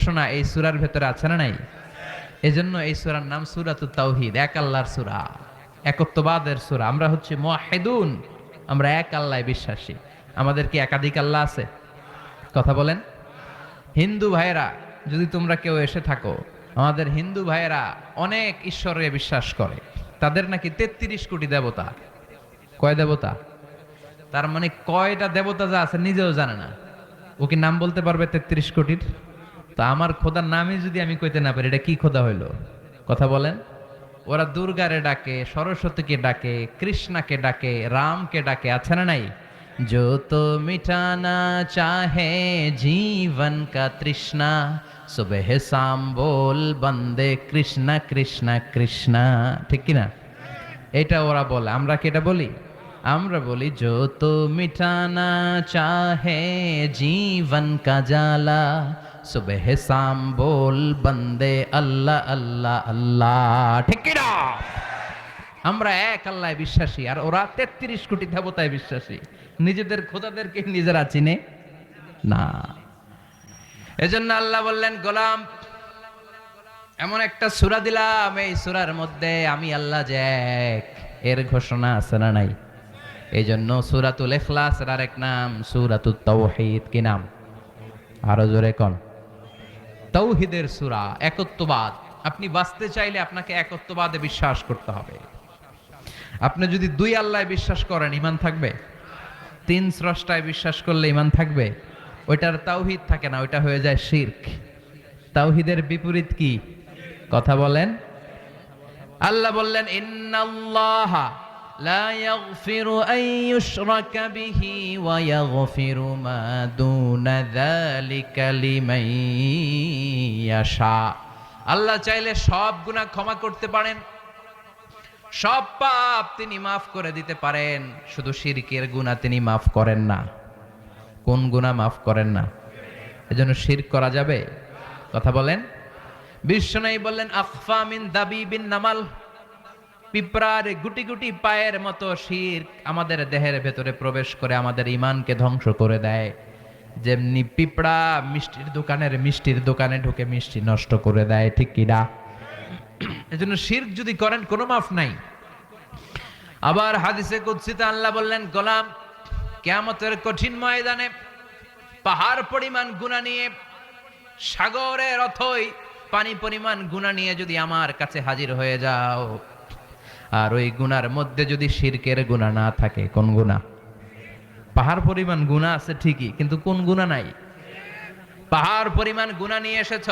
শোনা এই সুরার ভেতরে আছে না নাই? এজন্য এই সুরার নাম সুরাতু তাওহিদ, এক আল্লাহর সুরা, একত্ববাদের সুরা। আমরা হচ্ছে মুয়াহিদুন আমরা এক আল্লাহ বিশ্বাসী। আমাদের কি একাধিক আল্লাহ আছে? কথা বলেন। হিন্দু ভাইয়েরা, যদি তোমরা কেউ এসে থাকো, আমাদের হিন্দু ভাইয়েরা অনেক ঈশ্বরে বিশ্বাস করে। তাদের নাকি তেত্রিশ কোটি দেবতা। কয় দেবতা? তার মানে কয়টা দেবতা যা আছে নিজেও জানে না। ও কি নাম বলতে পারবে তেত্রিশ কোটির? তা আমার খোদার নামই যদি আমি কইতে না পারি এটা কি খোদা হইলো কথা বলেন ওরা দুর্গারে ডাকে সরস্বতীকে ডাকে কৃষ্ণাকে ডাকে রামকে ডাকে আছে না নাই जो तो मिटाना चाहे जीवन का तृष्णा सुबह शाम बोल बंदे কৃষ্ণ কৃষ্ণ কৃষ্ণ ঠিক কি না এটা ওরা বলে আমরা কি এটা বলি আমরা বলি जो तो मिटाना चाहे जीवन का जाला সুবেহে সাম বল বন্দে আল্লাহ আল্লাহ আল্লাহ ঠিক না আমরা এক আল্লাহ বিশ্বাসী আর ওরা তেত্রিশ কোটি দেবতায় বিশ্বাসী নিজেদের খোদাদেরকে নিজেরা চিনে না এজন্য আল্লাহ বললেন গোলাম এমন একটা সুরা দিলাম, এই সুরার মধ্যে আমি আল্লাহ জ্যাক এর ঘোষণা আছে না নাই? এই জন্য সুরাতুল এখলাস আর এক নাম সুরাতুল তৌহিদ কি নাম? আরও জোরে কন। তৌহিদের সুরা, একত্ববাদ। আপনি বাঁচতে চাইলে আপনাকে একত্ববাদে বিশ্বাস করতে হবে। আপনি যদি দুই আল্লাহ বিশ্বাস করেন ইমান থাকবে? তিন স্রষ্টায় বিশ্বাস করলে ইমান থাকবে? ওইটার তাওহিদ থাকে না, ওইটা হয়ে যায় শির্ক। তাওহিদের বিপরীত কি? কথা বলেন। আল্লাহ বললেন, ইন্নাল্লাহ ইয়াগফিরু আন ইউশরাকা বিহি ওয়া ইয়াগফিরু মা দুনা যালিকা লিমান ইয়াশা আল্লাহ চাইলে সব গুনাহ ক্ষমা করতে পারেন। সব পাপ তিনি মাফ করে দিতে পারেন। শুধু শিরকের গুনাহ তিনি মাফ করেন না। কোন গুনাহ মাফ করেন না? এজন্য শিরক করা যাবে? কথা বলেন। বিশ্বনাই বললেন আখফা মিন দাবি বিন নামাল। পিঁপড়ার গুটি গুটি পায়ের মতো শির আমাদের দেহের ভেতরে প্রবেশ করে আমাদের ইমানকে ধ্বংস করে দেয়। যেমনি পিঁপড়া মিষ্টির দোকানের মিষ্টির দোকানে ঢুকে মিষ্টি নষ্ট করে দেয়, ঠিক কিনা এজন্য শির্ক যদি করেন, কোনো মাফ নাই। আবার হাদিসে কুৎসিতে আল্লাহ বললেন, গোলাম, কেয়ামতের কঠিন ময়দানে পাহাড় পরিমাণ গুণা নিয়ে, সাগরের অথই পানি পরিমাণ গুণা নিয়ে যদি আমার কাছে হাজির হয়ে যাও আর ওই গুনার মধ্যে যদি শিরকের গুণা না থাকে, কোন গুণা পাহাড় পরিমাণ গুণা আছে ঠিকই, কিন্তু কোন গুণা নাই? পাহাড় পরিমাণ গুণা নিয়ে এসেছ?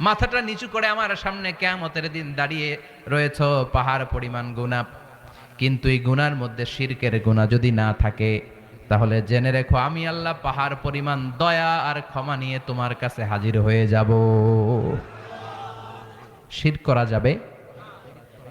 মাথাটা নিচু করে আমার সামনে কেয়ামতের দিন দাঁড়িয়ে রয়েছ, পাহাড় পরিমাণ গুণা কিন্তু এই গুনার মধ্যে শিরকের গুণা যদি না থাকে, তাহলে জেনে রেখো, আমি আল্লাহ পাহাড় পরিমাণ দয়া আর ক্ষমা নিয়ে তোমার কাছে হাজির হয়ে যাব। শির করা যাবে?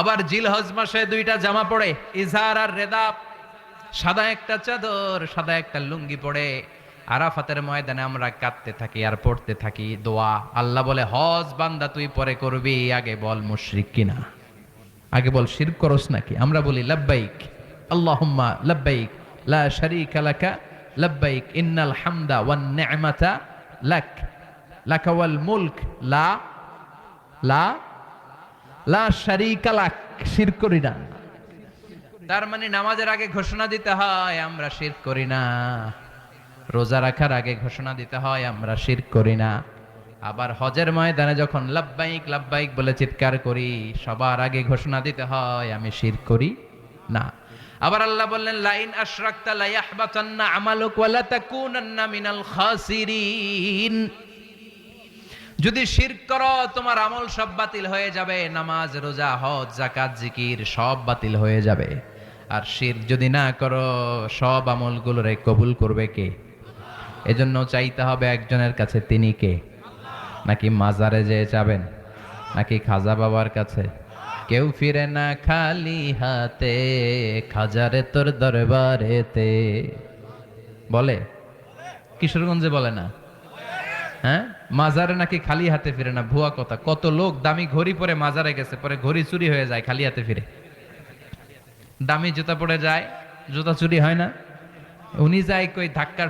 আবার জিল হজ মাসে দুইটা জামা পড়ে, ইজহার আর রেদা। সাদা একটা চাদর, সাদা একটা লুঙ্গি পড়ে। আরাফাতের ময়দানে আমরা কাঁদতে থাকি আর পড়তে থাকি দোয়া। আল্লাহ বলে, হজ বান্দা, তুই পরে করবি, আগে বল মুশরিক কিনা? আগে বল শির করস নাকি? আমরা বলি, লাব্বাইক, আল্লাহুম্মা লাব্বাইক, লা শারীকা লাকা, লাব্বাইক, ইন্নাল হামদা ওয়ান নি'মাতা লাক, লাকা ওয়াল মুলক, লা লা লা শির করি না। তার মানে নামাজের আগে ঘোষণা দিতে হয়, আমরা শির করি না। রোজা রাখার আগে ঘোষণা দিতে হয়, আমরা শির করি না। আবার হজের ময়দানে যখন লাব্বাইক লাব্বাইক বলে চিৎকার করি, সবার আগে ঘোষণা দিতে হয়, আমি শির করি না। আবার আল্লাহ বললেন, লাইন আশরাকতা লা ইয়াহবাতান্না আমালুক ওয়া লা তাকুনান্না মিনাল খাসিরিন। যদি শিরক করো, তোমার আমল সব বাতিল হয়ে যাবে। নামাজ, রোজা, হজ জাকাত জিকির সব বাতিল হয়ে যাবে। আর শির যদি না করো, সব আমলগুলোরে কবুল করবে কে? এজন্য চাইতে হবে একজনের কাছে, তিনি কে? নাকি মাজারে যেয়ে যাবেন? নাকি খাজা বাবার কাছে? কেউ ফিরে না খালি হাতে, খাজারে তোর দরবারেতে। বলে? কিশোরগঞ্জে বলে না? হ্যাঁ? মাজারে নাকি খালি হাতে ফিরে না, ভুয়া কথা। কত লোক দামি ঘড়ি পরে মাজারে গেছে, পরে ঘড়ি চুরি হয়ে যায় খালি হাতে ফিরে। দামি জুতা পরে যায়, জুতা চুরি হয় না। উনি যায় কই ধাক্কার